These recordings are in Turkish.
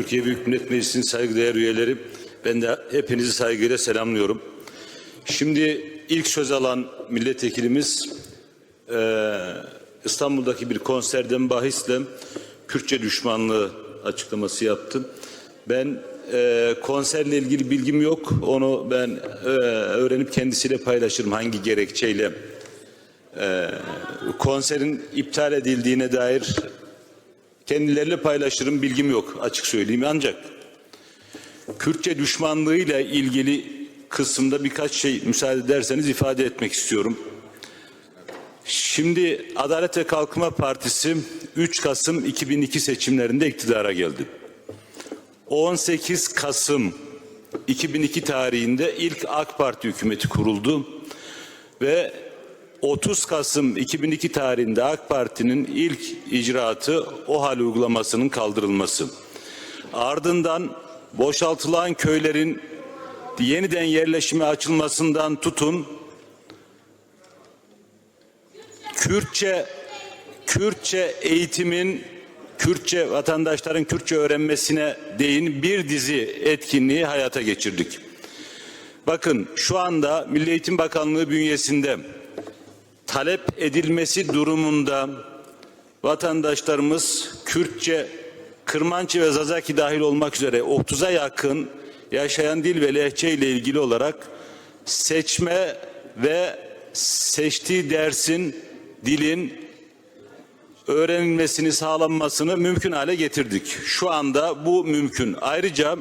Türkiye Büyük Millet Meclisi'nin saygıdeğer üyeleri, ben de hepinizi saygıyla selamlıyorum. Şimdi ilk söz alan milletvekilimiz eee, İstanbul'daki bir konserden bahisle Kürtçe düşmanlığı açıklaması yaptı. Ben eee, konserle ilgili bilgim yok. Onu ben eee, öğrenip kendisiyle paylaşırım hangi gerekçeyle eee, konserin iptal edildiğine dair kendileriyle paylaşırım bilgim yok açık söyleyeyim ancak Kürtçe düşmanlığıyla ilgili kısımda birkaç şey müsaade ederseniz ifade etmek istiyorum. Şimdi Adalet ve Kalkınma Partisi 3 Kasım 2002 seçimlerinde iktidara geldi. 18 Kasım 2002 tarihinde ilk AK Parti hükümeti kuruldu ve 30 Kasım 2002 tarihinde AK Parti'nin ilk icraatı OHAL uygulamasının kaldırılması. Ardından boşaltılan köylerin yeniden yerleşime açılmasından tutun Kürtçe Kürtçe eğitimin Kürtçe vatandaşların Kürtçe öğrenmesine değin bir dizi etkinliği hayata geçirdik. Bakın şu anda Milli Eğitim Bakanlığı bünyesinde talep edilmesi durumunda vatandaşlarımız Kürtçe, Kırmançı ve Zazaki dahil olmak üzere 30'a yakın yaşayan dil ve lehçe ile ilgili olarak seçme ve seçtiği dersin dilin öğrenilmesini sağlanmasını mümkün hale getirdik. Şu anda bu mümkün. Ayrıca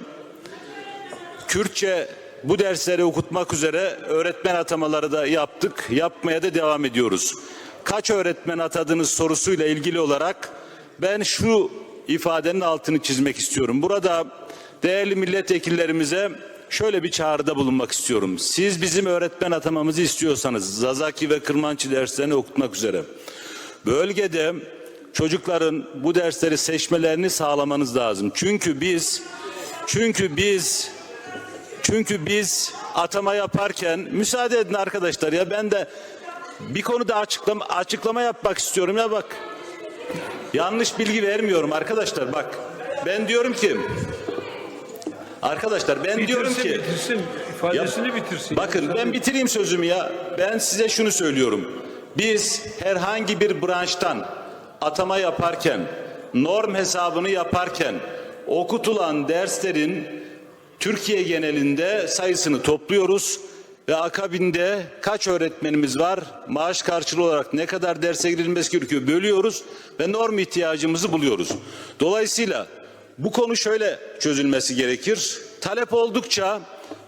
Kürtçe bu dersleri okutmak üzere öğretmen atamaları da yaptık. Yapmaya da devam ediyoruz. Kaç öğretmen atadınız sorusuyla ilgili olarak ben şu ifadenin altını çizmek istiyorum. Burada değerli milletvekillerimize şöyle bir çağrıda bulunmak istiyorum. Siz bizim öğretmen atamamızı istiyorsanız Zazaki ve Kırmançı derslerini okutmak üzere bölgede çocukların bu dersleri seçmelerini sağlamanız lazım. Çünkü biz çünkü biz çünkü biz atama yaparken müsaade edin arkadaşlar ya ben de bir konuda açıklama açıklama yapmak istiyorum ya bak. Yanlış bilgi vermiyorum arkadaşlar bak. Ben diyorum ki Arkadaşlar ben diyorum Bitirsin, ki bitirsin. ifadesini bitirsin. Bakın ben bitireyim sözümü ya. Ben size şunu söylüyorum. Biz herhangi bir branştan atama yaparken, norm hesabını yaparken okutulan derslerin Türkiye genelinde sayısını topluyoruz ve akabinde kaç öğretmenimiz var, maaş karşılığı olarak ne kadar derse girilmesi gerekiyor bölüyoruz ve norm ihtiyacımızı buluyoruz. Dolayısıyla bu konu şöyle çözülmesi gerekir. Talep oldukça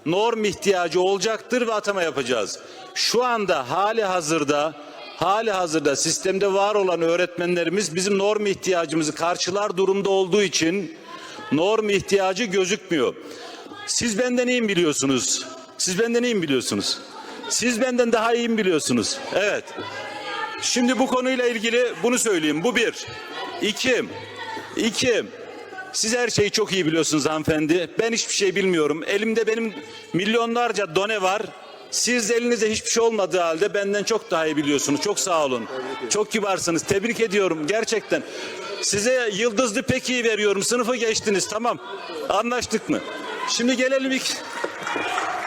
norm ihtiyacı olacaktır ve atama yapacağız. Şu anda hali hazırda hali hazırda sistemde var olan öğretmenlerimiz bizim norm ihtiyacımızı karşılar durumda olduğu için norm ihtiyacı gözükmüyor. Siz benden iyi biliyorsunuz? Siz benden iyi biliyorsunuz? Siz benden daha iyi biliyorsunuz? Evet. Şimdi bu konuyla ilgili bunu söyleyeyim. Bu bir. İki. İki. Siz her şeyi çok iyi biliyorsunuz hanımefendi. Ben hiçbir şey bilmiyorum. Elimde benim milyonlarca done var. Siz elinizde hiçbir şey olmadığı halde benden çok daha iyi biliyorsunuz. Çok sağ olun. Çok kibarsınız. Tebrik ediyorum gerçekten. Size yıldızlı pek iyi veriyorum. Sınıfı geçtiniz tamam. Anlaştık mı? Şimdi gelelim ilk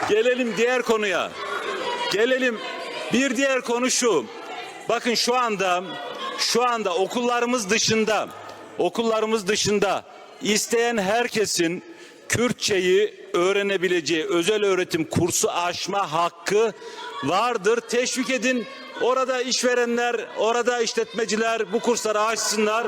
gelelim diğer konuya. Gelelim bir diğer konu şu. Bakın şu anda şu anda okullarımız dışında okullarımız dışında isteyen herkesin Kürtçeyi öğrenebileceği özel öğretim kursu açma hakkı vardır. Teşvik edin. Orada işverenler, orada işletmeciler bu kursları açsınlar.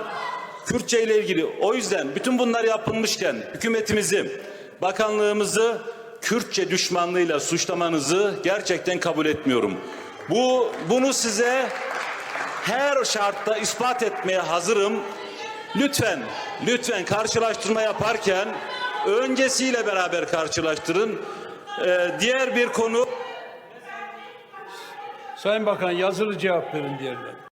Kürtçe ile ilgili. O yüzden bütün bunlar yapılmışken hükümetimizi, bakanlığımızı Kürtçe düşmanlığıyla suçlamanızı gerçekten kabul etmiyorum. Bu bunu size her şartta ispat etmeye hazırım. Lütfen, lütfen karşılaştırma yaparken öncesiyle beraber karşılaştırın. Ee, diğer bir konu Sayın Bakan yazılı cevap verin diğerlerine.